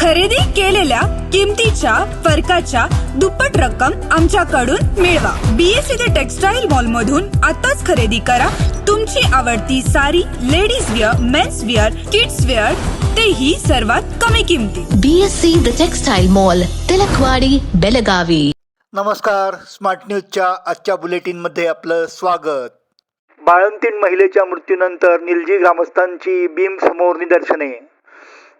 खरेदी केलेल्या किमतीच्या फरकाच्या दुप्पट रक्कम आमच्याकडून मिळवा. बीएससी ते टेक्सटाईल मॉल मधून आताच खरेदी करा. तुमची आवडती sari ladies wear men's wear kids wear तेही सर्वात कमी किमतीत BSC the textile mall Tilakwadi Belagavi. नमस्कार स्मार्ट न्यूजच्या आजच्या बुलेटिनमध्ये आपलं स्वागत. बाळंतीण महिलेच्या मृत्यूनंतर निलजी ग्रामस्थांची बीम समोर निदर्शने.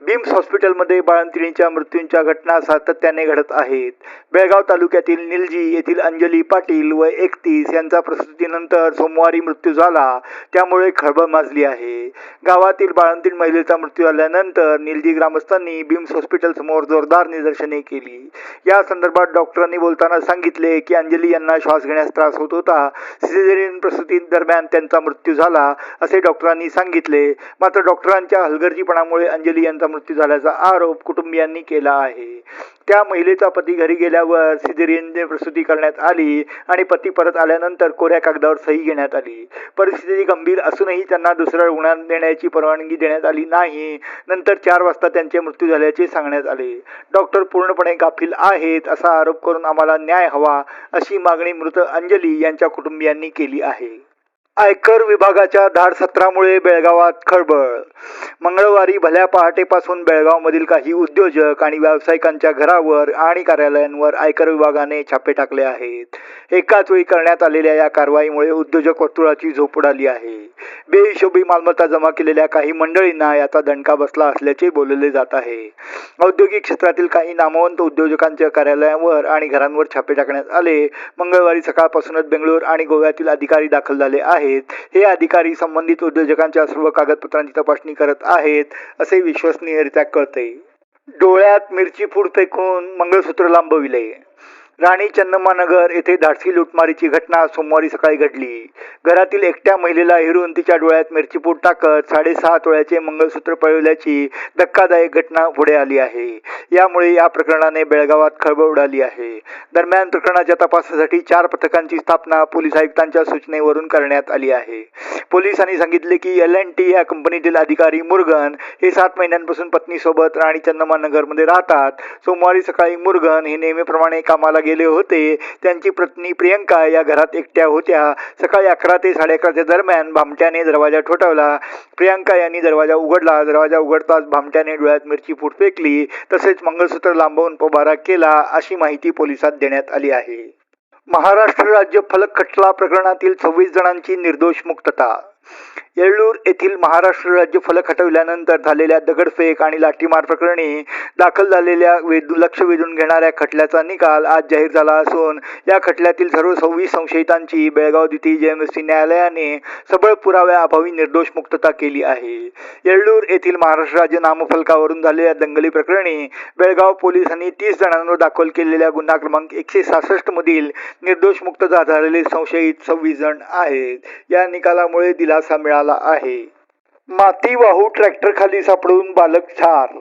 बिम्स हॉस्पिटलमध्ये बाळंतिणीच्या मृत्यूंच्या घटना सातत्याने घडत आहेत. बेळगाव तालुक्यातील निलजी येथील अंजली पाटील व एकतीस यांचा प्रसूतीनंतर सोमवारी मृत्यू झाला त्यामुळे खळबळ माजली आहे. गावातील बाळंतीण महिलेचा मृत्यू झाल्यानंतर निलजी ग्रामस्थांनी बिम्स हॉस्पिटल समोर जोरदार निदर्शने केली. या संदर्भात डॉक्टरांनी बोलताना सांगितले की अंजली यांना श्वास घेण्यास त्रास होत होता. सिझेरियन प्रसूती दरम्यान त्यांचा मृत्यू झाला असे डॉक्टरांनी सांगितले. मात्र डॉक्टरांच्या हलगर्जीपणामुळे अंजली यांचा महिलेचा मृत्यू झाल्याचा आरोप कुटुंबियांनी केला आहे. त्या महिलेचा पती घरी गेल्यावर सिझेरियनने प्रसूती करण्यात आली आणि पती परत आल्यानंतर कोऱ्या कागदावर सही घेण्यात आली. परिस्थिती गंभीर असूनही त्यांना दुसऱ्या रुग्णात देण्याची परवानगी देण्यात आली नाही. नंतर चार वाजता त्यांचे मृत्यू झाल्याचे सांगण्यात आले. डॉक्टर पूर्णपणे गाफील आहेत असा आरोप करून आम्हाला न्याय हवा अशी मागणी मृत अंजली यांच्या कुटुंबियांनी केली आहे. आयकर विभागाच्या धाड सत्रामुळे बेळगावात खळबळ. मंगळवारी भल्या पहाटेपासून बेळगावमधील काही उद्योजक आणि व्यावसायिकांच्या घरावर आणि कार्यालयांवर आयकर विभागाने छापे टाकले आहेत. एकाच वेळी करण्यात आलेल्या या कारवाईमुळे उद्योजक वर्तुळाची झोप उडाली आहे. बेहिशोबी मालमत्ता जमा केलेल्या काही मंडळींना याचा दणका बसला असल्याचे बोलले जात आहे. औद्योगिक क्षेत्रातील काही नामवंत उद्योजकांच्या कार्यालयांवर आणि घरांवर छापे टाकण्यात आले. मंगळवारी सकाळपासूनच बेंगळूर आणि गोव्यातील अधिकारी दाखल झाले आहेत. हे अधिकारी संबंधित उद्योजकांच्या सर्व कागदपत्रांची तपासणी करत आहेत असे विश्वसनीयरित्या कळते. डोळ्यात मिरची फूड फेकून मंगळसूत्र लांबविले. राणी चन्नम्मानगर येथे धाडसी लुटमारीची घटना सोमवारी सकाळी घडली. घरातील एकट्या महिलेला हिरून तिच्या डोळ्यात मिरचीपूड टाकत साडेसहा तोळ्याचे मंगळसूत्र पळवल्याची धक्कादायक घटना पुढे आली आहे. यामुळे या प्रकरणाने बेळगावात खळबळ उडाली आहे. दरम्यान प्रकरणाच्या तपासासाठी चार पथकांची स्थापना पोलीस आयुक्तांच्या सूचनेवरून करण्यात आली आहे. पोलिसांनी सांगितले की एल एन टी या कंपनीतील अधिकारी मुरगन हे सात महिन्यांपासून पत्नीसोबत राणी चन्नम्मानगरमध्ये राहतात. सोमवारी सकाळी मुरगन हे नेहमीप्रमाणे कामाला गेले होते. त्यांची पत्नी प्रियंका या घरात एकट्या होत्या. सकाळी अकरा ते साडे अकराच्या दरम्यान भामट्याने दरवाजा ठोठावला. प्रियंका यांनी दरवाजा उघडला. दरवाजा उघडताच भामट्याने डोळ्यात मिरची फूट फेकली. तसेच मंगळसूत्र लांबवून पोबारा केला अशी माहिती पोलिसात देण्यात आली आहे. महाराष्ट्र राज्य फलक खटला प्रकरणातील सव्वीस जणांची निर्दोष मुक्तता येळ्ळूर येथील महाराष्ट्र राज्य फलक हटविल्यानंतर झालेल्या दगडफेक आणि लाठीमार प्रकरणी दाखल झालेल्या वेधू लक्ष वेधून घेणाऱ्या खटल्याचा निकाल आज जाहीर झाला असून या खटल्यातील सर्व सव्वीस संशयितांची बेळगाव द्वितीय जेएमसी न्यायालयाने सबळ पुराव्याअभावी निर्दोष मुक्तता केली आहे. येळ्ळूर येथील महाराष्ट्र राज्य नामफलकावरून झालेल्या दंगली प्रकरणी बेळगाव पोलिसांनी तीस जणांवर दाखल केलेल्या गुन्हा क्रमांक एकशे सहासष्ट मधील निर्दोष मुक्तता झालेले संशयित सव्वीस जण आहेत. या निकालामुळे दिला दिलासा मिळाला आहे. माती वाहू ट्रॅक्टर खाली सापडून बालक ठार.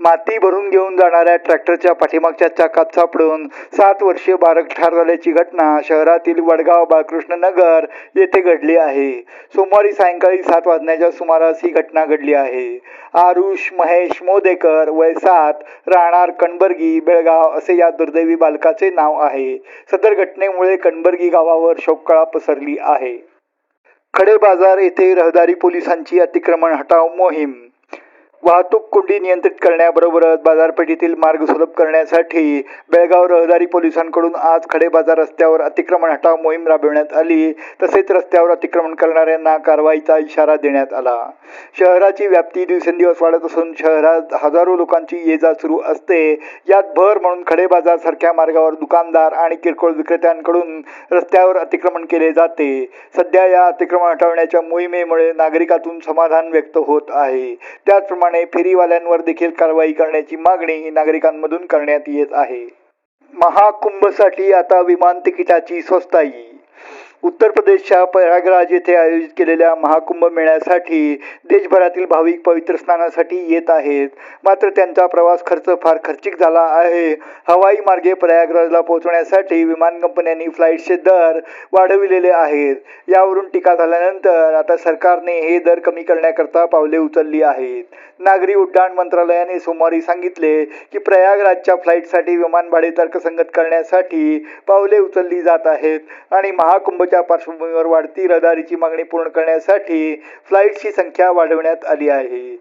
माती भरून घेऊन जाणाऱ्या ट्रॅक्टरच्या पाठीमागच्या चाकात सापडून सात वर्षीय बालक ठार झाल्याची घटना शहरातील वडगाव बाळकृष्ण नगर येथे घडली आहे. सोमवारी सायंकाळी सात वाजण्याच्या सुमारास ही घटना घडली आहे. आरुष महेश मोदेकर वय सात राहणार कणबर्गी बेळगाव असे या दुर्दैवी बालकाचे नाव आहे. सदर घटनेमुळे कणबर्गी गावावर शोककळा पसरली आहे. खडे बाजार येथे रहदारी पोलिसांची अतिक्रमण हटाव मोहीम. वाहतूक कोंडी नियंत्रित करण्याबरोबरच बाजारपेठेतील मार्ग सुलभ करण्यासाठी बेळगाव रहदारी पोलिसांकडून आज खडे बाजार रस्त्यावर अतिक्रमण हटाव मोहीम राबविण्यात आली. तसेच रस्त्यावर अतिक्रमण करणाऱ्यांना कारवाईचा इशारा देण्यात आला. शहराची व्याप्ती दिवसेंदिवस वाढत असून शहरात हजारो लोकांची ये जा सुरू असते. यात भर म्हणून खडे बाजार सारख्या मार्गावर दुकानदार आणि किरकोळ विक्रेत्यांकडून रस्त्यावर अतिक्रमण केले जाते. सध्या या अतिक्रमण हटवण्याच्या मोहिमेमुळे नागरिकातून समाधान व्यक्त होत आहे. त्याचप्रमाणे फेरीवाल्यांवर देखील कारवाई करण्याची मागणी नागरिकांमधून करण्यात येत आहे. महाकुंभसाठी आता विमान तिकिटाची स्वस्ताई. उत्तर प्रदेशच्या प्रयागराज येथे आयोजित केलेल्या महाकुंभ मेळ्यासाठी देशभरातील भाविक पवित्र स्नानासाठी येत आहेत. मात्र त्यांचा प्रवास खर्च फार खर्चिक झाला आहे. हवाई मार्गे प्रयागराजला पोहोचण्यासाठी विमान कंपन्यांनी फ्लाईटचे दर वाढविलेले आहेत. यावरून टीका झाल्यानंतर आता सरकारने हे दर कमी करण्याकरता पावले उचलली आहेत. नागरी उड्डाण मंत्रालयाने सोमवारी सांगितले की प्रयागराजच्या फ्लाईटसाठी विमान भाडे तर्कसंगत करण्यासाठी पावले उचलली जात आहेत आणि महाकुंभ कोरोनाच्या पार्श्वभूमीवर वाढती रहदारीची मागणी पूर्ण करण्यासाठी फ्लाईटची संख्या वाढवण्यात आली आहे.